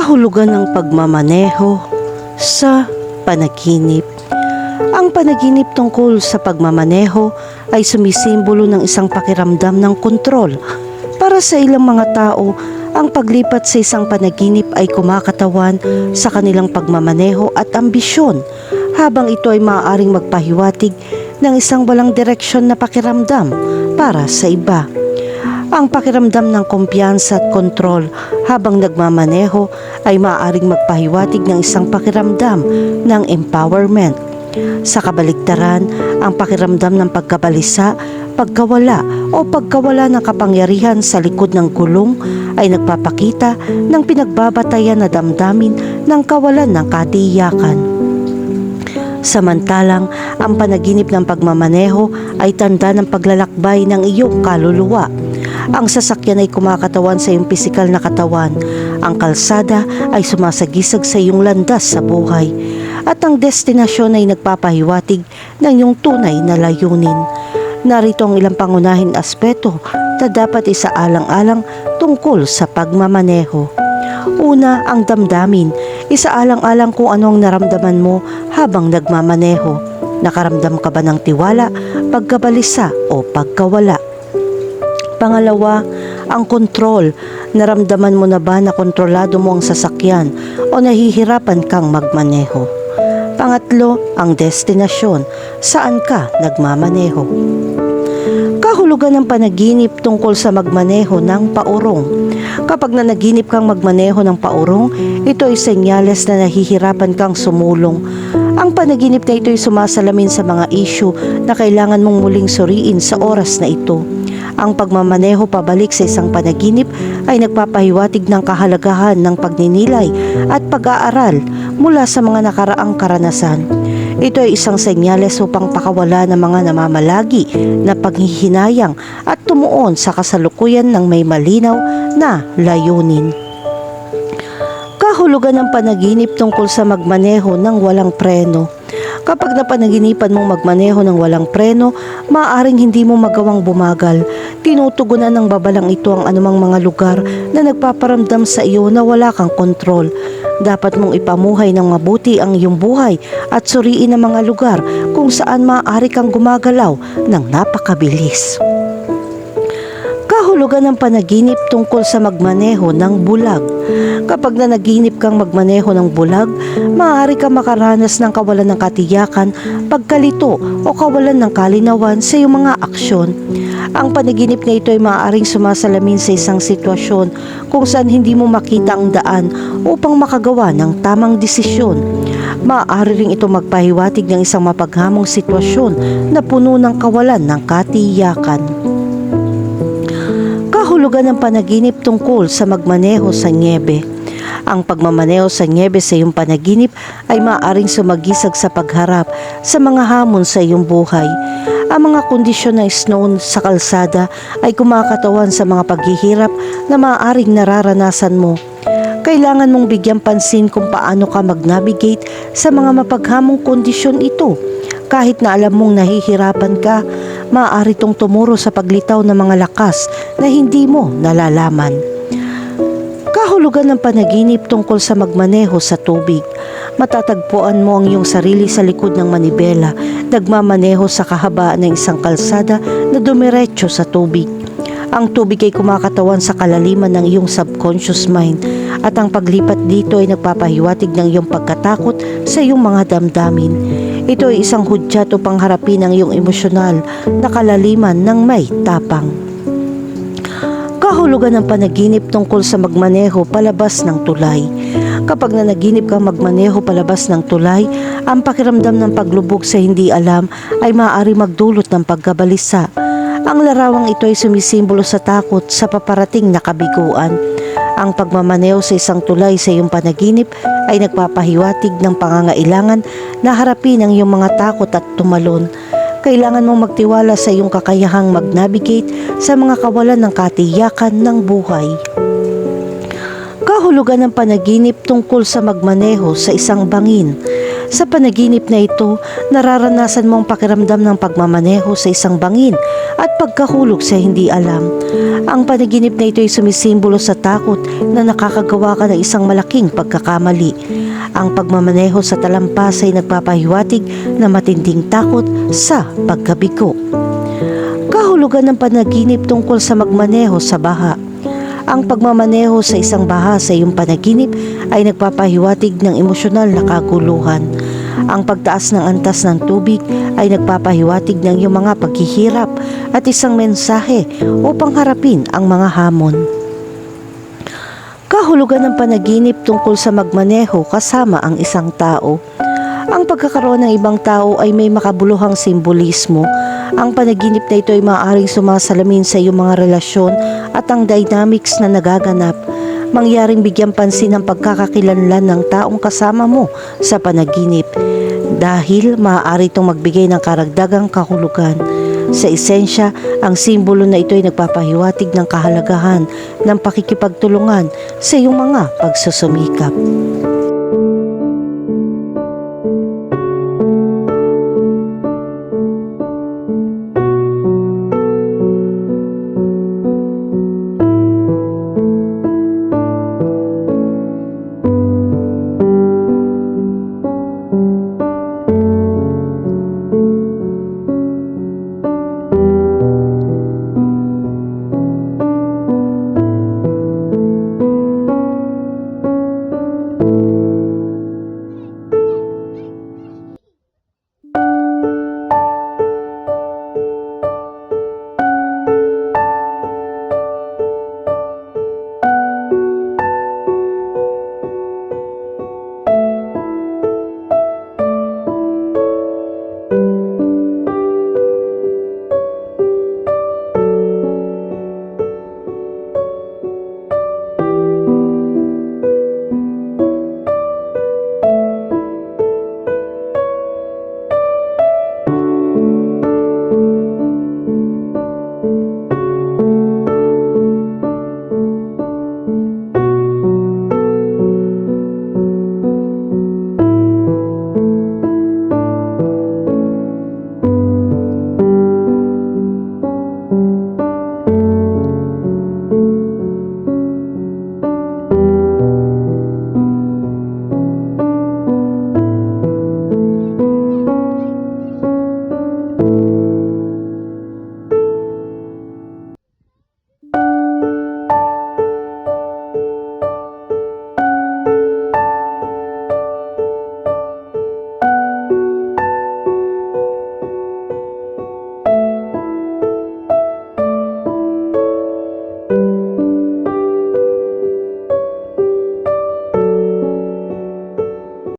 kahulugan ng pagmamaneho sa panaginip. Ang panaginip tungkol sa pagmamaneho ay sumisimbolo ng isang pakiramdam ng kontrol. Para sa ilang mga tao, ang paglipat sa isang panaginip ay kumakatawan sa kanilang pagmamaneho at ambisyon, habang ito ay maaaring magpahiwatig ng isang walang direksyon na pakiramdam para sa iba. Ang pakiramdam ng kumpiyansa at kontrol habang nagmamaneho ay maaaring magpahiwatig ng isang pakiramdam ng empowerment. Sa kabaligtaran, ang pakiramdam ng pagkabalisa, pagkawala o pagkawala ng kapangyarihan sa likod ng gulong ay nagpapakita ng pinagbabatayan na damdamin ng kawalan ng katiyakan. Samantalang, ang panaginip ng pagmamaneho ay tanda ng paglalakbay ng iyong kaluluwa. Ang sasakyan ay kumakatawan sa iyong pisikal na katawan. Ang kalsada ay sumasagisag sa iyong landas sa buhay. At ang destinasyon ay nagpapahiwatig ng iyong tunay na layunin. Narito ang ilang pangunahing aspeto na dapat isaalang-alang tungkol sa pagmamaneho. Una, ang damdamin. Isaalang-alang kung ano ang naramdaman mo habang nagmamaneho. Nakaramdam ka ba ng tiwala, pagkabalisa o pagkawala? Pangalawa, ang kontrol. Naramdaman mo na ba na kontrolado mo ang sasakyan o nahihirapan kang magmaneho? Pangatlo, ang destinasyon. Saan ka nagmamaneho? Kahulugan ng panaginip tungkol sa magmaneho ng paurong. Kapag nanaginip kang magmaneho ng paurong, ito ay senyales na nahihirapan kang sumulong. Ang panaginip na ito ay sumasalamin sa mga issue na kailangan mong muling suriin sa oras na ito. Ang pagmamaneho pabalik sa isang panaginip ay nagpapahiwatig ng kahalagahan ng pagninilay at pag-aaral mula sa mga nakaraang karanasan. Ito ay isang senyales upang pakawala ng mga namamalagi na paghihinayang at tumuon sa kasalukuyan ng may malinaw na layunin. Kahulugan ng panaginip tungkol sa magmaneho ng walang preno. Kapag napanaginipan mong magmaneho ng walang preno, maaaring hindi mo magawang bumagal. Tinutugunan ng babalang ito ang anumang mga lugar na nagpaparamdam sa iyo na wala kang kontrol. Dapat mong ipamuhay ng mabuti ang iyong buhay at suriin ang mga lugar kung saan maaari kang gumagalaw ng napakabilis. Kahulugan ng panaginip tungkol sa magmaneho ng bulag. Kapag nanaginip kang magmaneho ng bulag, maaari kang makaranas ng kawalan ng katiyakan, pagkalito o kawalan ng kalinawan sa iyong mga aksyon. Ang panaginip na ito ay maaaring sumasalamin sa isang sitwasyon kung saan hindi mo makita ang daan upang makagawa ng tamang desisyon. Maaari ring ito magpahiwatig ng isang mapaghamong sitwasyon na puno ng kawalan ng katiyakan kahulugan ng panaginip tungkol sa magmaneho sa nyebe. Ang pagmamaneho sa nyebe sa iyong panaginip ay maaaring sumagisag sa pagharap sa mga hamon sa iyong buhay. Ang mga kondisyon ng snow sa kalsada ay kumakatawan sa mga paghihirap na maaaring nararanasan mo. Kailangan mong bigyan pansin kung paano ka mag-navigate sa mga mapaghamong kondisyon ito. Kahit na alam mong nahihirapan ka, maaari itong tumuro sa paglitaw ng mga lakas na hindi mo nalalaman. Kahulugan ng panaginip tungkol sa magmaneho sa tubig. Matatagpuan mo ang iyong sarili sa likod ng manibela, nagmamaneho sa kahabaan ng isang kalsada na dumiretso sa tubig. Ang tubig ay kumakatawan sa kalaliman ng iyong subconscious mind at ang paglipat dito ay nagpapahiwatig ng iyong pagkatakot sa iyong mga damdamin. Ito ay isang hudyat upang harapin ang iyong emosyonal na kalaliman ng may tapang. Kahulugan ng panaginip tungkol sa magmaneho palabas ng tulay. Kapag nanaginip kang magmaneho palabas ng tulay, ang pakiramdam ng paglubog sa hindi alam ay maaari magdulot ng pagkabalisa. Ang larawang ito ay sumisimbolo sa takot sa paparating na kabiguan. Ang pagmamaneho sa isang tulay sa iyong panaginip ay nagpapahiwatig ng pangangailangan na harapin ang iyong mga takot at tumalon. Kailangan mong magtiwala sa iyong kakayahang mag-navigate sa mga kawalan ng katiyakan ng buhay. Kahulugan ng panaginip tungkol sa magmaneho sa isang bangin. Sa panaginip na ito, nararanasan mo ang pakiramdam ng pagmamaneho sa isang bangin at pagkahulog sa hindi alam. Ang panaginip na ito ay sumisimbolo sa takot na nakakagawa ka ng isang malaking pagkakamali. Ang pagmamaneho sa talampas ay nagpapahiwatig na matinding takot sa pagkabigo. Kahulugan ng panaginip tungkol sa magmaneho sa baha. Ang pagmamaneho sa isang baha sa iyong panaginip ay nagpapahiwatig ng emosyonal na kaguluhan. Ang pagtaas ng antas ng tubig ay nagpapahiwatig ng iyong mga paghihirap at isang mensahe upang harapin ang mga hamon. Kahulugan ng panaginip tungkol sa magmaneho kasama ang isang tao. Ang pagkakaroon ng ibang tao ay may makabuluhang simbolismo. Ang panaginip na ito ay maaaring sumasalamin sa iyong mga relasyon at ang dynamics na nagaganap. Mangyaring bigyan pansin ang pagkakakilanlan ng taong kasama mo sa panaginip dahil maaari itong magbigay ng karagdagang kahulugan. Sa esensya, ang simbolo na ito ay nagpapahiwatig ng kahalagahan ng pakikipagtulungan sa iyong mga pagsusumikap.